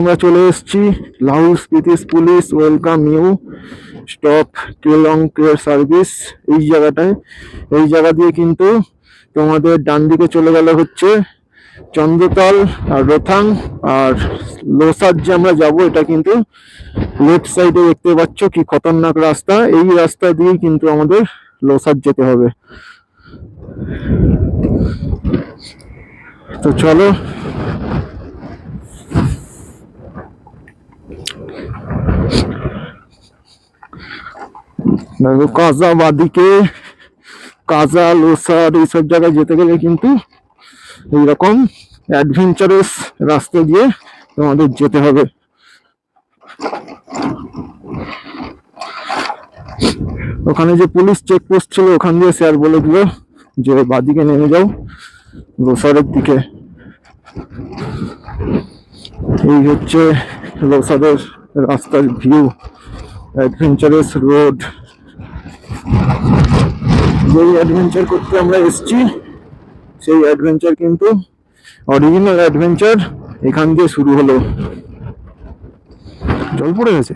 আমরা চলে এসেছি Lahaul স্পিতিস police, welcome you, stop Keylong care service এই জায়গাটায়। এই জায়গা দিয়ে কিন্তু তোমাদের ডান দিকে চলে গেলে হচ্ছে চন্দ্রতল আর রোথাং আর লোসার যে আমরা যাব, এটা কিন্তু লেফট সাইডে দেখতে পাচ্ছ কি খতরনাক রাস্তা। এই রাস্তা দিয়ে কিন্তু আমাদের লোসার যেতে হবে। তো চলো কাজা বাদিকে কাজা লোসার এইসব জায়গায় যেতে গেলে কিন্তু এইরকম অ্যাডভেঞ্চারাস রাস্তা দিয়ে তোমাদের যেতে হবে। ওখানে যে পুলিশ চেকপোস্ট ছিল, ওখান দিয়ে স্যার বলে দিল যে, বাদিকে নেমে যাও লোসারের দিকে। এই হচ্ছে লোসারের রাস্তার ভিউ অ্যাডভেঞ্চারাস রোড যেই অ্যাডভেঞ্চার করতে আমরা এসেছি, সেই অ্যাডভেঞ্চার কিন্তু অরিজিনাল অ্যাডভেঞ্চার এখান দিয়ে শুরু হলো। জল পড়ে গেছে?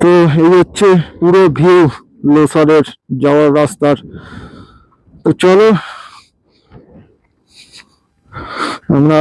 তো এই হচ্ছে পুরো ভিউ লোসারের যাওয়ার রাস্তার। তো চলো আমরা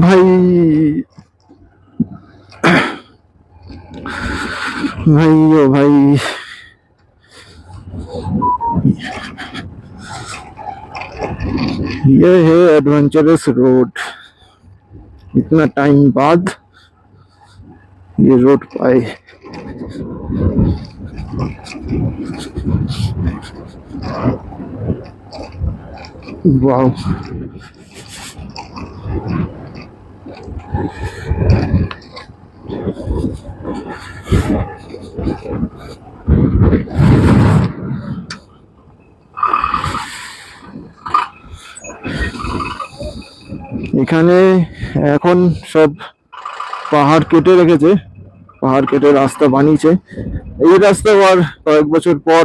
ভাই भाई ओ भाई। ये है एडवेंचरस रोड इतना टाइम बाद ये रोड पाए। वाह এখানে এখন সব পাহাড় কেটে রেখেছে। পাহাড় কেটে রাস্তা বানিয়েছে। এই রাস্তা আর কয়েক বছর পর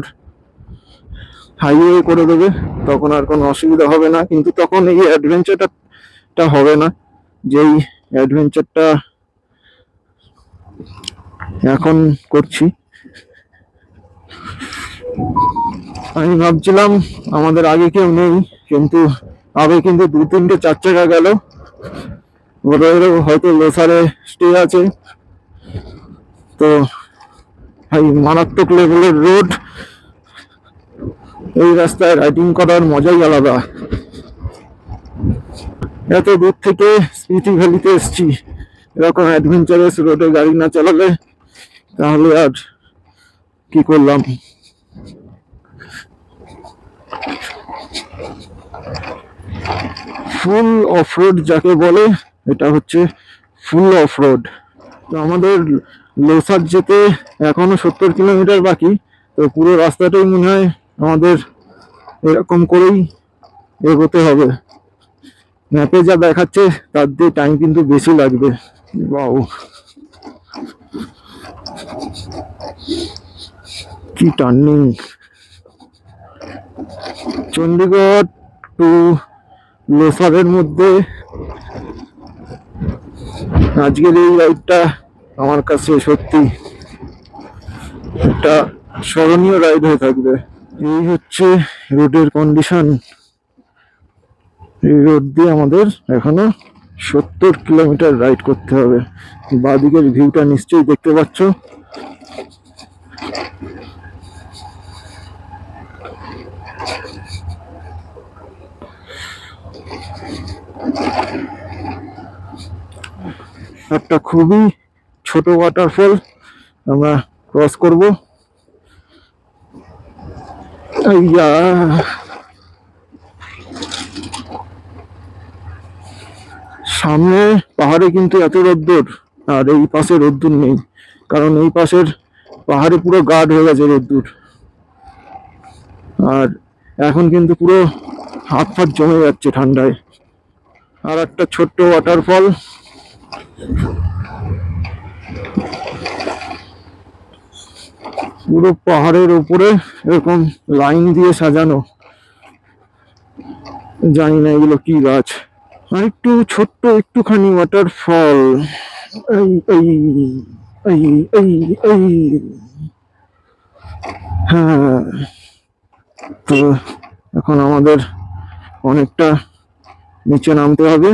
হাইওয়ে করে দেবে। তখন আর কোনো অসুবিধা হবে না। কিন্তু তখন এই অ্যাডভেঞ্চারটা হবে না। যেই অ্যাডভেঞ্চারটা এখন করছি। আমি ভাবছিলাম আমাদের আগে কেউ নেই, কিন্তু আগে কিন্তু দু তিনটে চার চাকা গেল। ওদের হয়তো লোসারে স্টে আছে। তো ভাই মারাত্মক লেভেলের রোড এই রাস্তায় রাইডিং করার মজাই আলাদা। এত দূর থেকে স্পিতি ভ্যালিতে এসছি। এরকম অ্যাডভেঞ্চারাস রোডে গাড়ি না চালালে তাহলে আর কি করলাম? ফুল অফ রোড যাকে বলে, এটা হচ্ছে ফুল অফ রোড তো আমাদের লোসার যেতে এখনও সত্তর কিলোমিটার বাকি, তো পুরো রাস্তাটাই মনে হয় আমাদের এরকম করেই এগোতে হবে। ম্যাপে যা দেখাচ্ছে, তার দিয়ে টাইম কিন্তু বেশি লাগবে। বাউ কি টার্নিং চণ্ডীগড় টু লোসারের মধ্যে আজকের এই রাইডটা আমার কাছে সত্যি একটা স্মরণীয় রাইড হয়ে থাকবে। এই হচ্ছে রোডের কন্ডিশন এই রোড দিয়ে আমাদের এখনও সত্তর কিলোমিটার রাইড করতে হবে। বাদিকের ভিউটা নিশ্চয়ই দেখতে পাচ্ছ। একটা খুবই ছোট ওয়াটারফল আমরা ক্রস করব। সামনে পাহাড়ে কিন্তু এত রোদ্দুর, আর এই পাশে রোদ্দুর নেই, কারণ এই পাশের পাহাড়ে পুরো গার্ড হয়ে গেছে রোদ্দুর। আর এখন কিন্তু পুরো হাত ফাত জমে যাচ্ছে ঠান্ডায়। আর একটা ছোট্ট ওয়াটারফল পুরো পাহাড়ের উপরে এরকম লাইন দিয়ে সাজানো। জানি না এগুলো কি গাছ। আর একটু ছোট্ট একটুখানি ওয়াটারফল এই এই এই এই এই। হ্যাঁ। তো এখন আমাদের অনেকটা নিচে নামতে হবে।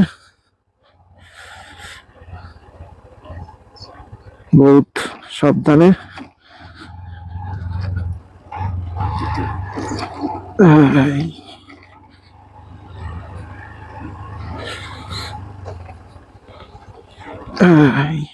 বহুত সাবধানে Ay.